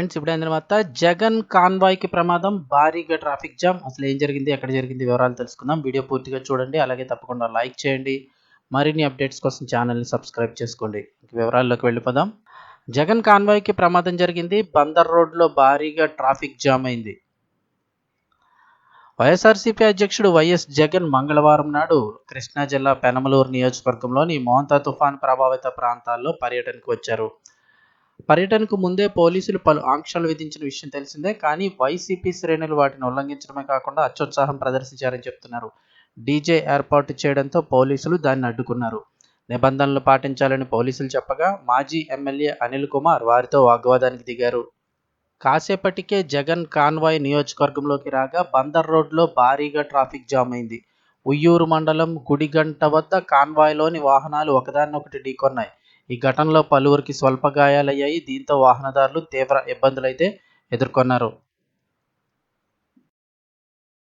Friends ఇప్పుడు అయిన తర్వాత జగన్ కాన్వాయ్కి ప్రమాదం భారీగా ట్రాఫిక్ జామ్. అసలు ఏం జరిగింది ఎక్కడ జరిగింది వివరాలు తెలుసుకుందాం. వీడియో పూర్తిగా చూడండి అలాగే తప్పకుండా లైక్ చేయండి. మరిన్ని అప్డేట్స్ కోసం ఛానల్ని సబ్స్క్రైబ్ చేసుకోండి. వివరాల్లోకి వెళ్ళిపోదాం. జగన్ కాన్వాయ్కి ప్రమాదం జరిగింది బందర్ రోడ్లో భారీగా ట్రాఫిక్ జామ్ అయింది. వైఎస్ఆర్సీపీ అధ్యక్షుడు వైఎస్ జగన్ మంగళవారం నాడు కృష్ణా జిల్లా పెనమలూరు నియోజకవర్గంలోని మోంతా తుఫాన్ ప్రభావిత ప్రాంతాల్లో పర్యటనకు వచ్చారు. పర్యటనకు ముందే పోలీసులు పలు ఆంక్షలు విధించిన విషయం తెలిసిందే కానీ వైసీపీ శ్రేణులు వాటిని ఉల్లంఘించడమే కాకుండా అత్యుత్సాహం ప్రదర్శించారని చెప్తున్నారు. డీజే ఏర్పాటు చేయడంతో పోలీసులు దాన్ని అడ్డుకున్నారు. నిబంధనలు పాటించాలని పోలీసులు చెప్పగా మాజీ ఎమ్మెల్యే అనిల్ కుమార్ వారితో వాగ్వాదానికి దిగారు. కాసేపటికే జగన్ కాన్వాయ్ నియోజకవర్గంలోకి రాగా బందర్ రోడ్లో భారీగా ట్రాఫిక్ జామ్ అయింది. ఉయ్యూరు మండలం గుడిగంట వద్ద కాన్వాయ్లోని వాహనాలు ఒకదాన్నొకటి ఢీకొన్నాయి. ఈ ఘటనలో పలువురికి స్వల్ప గాయాలయ్యాయి. దీంతో వాహనదారులు తీవ్ర ఇబ్బందులైతే ఎదుర్కొన్నారు.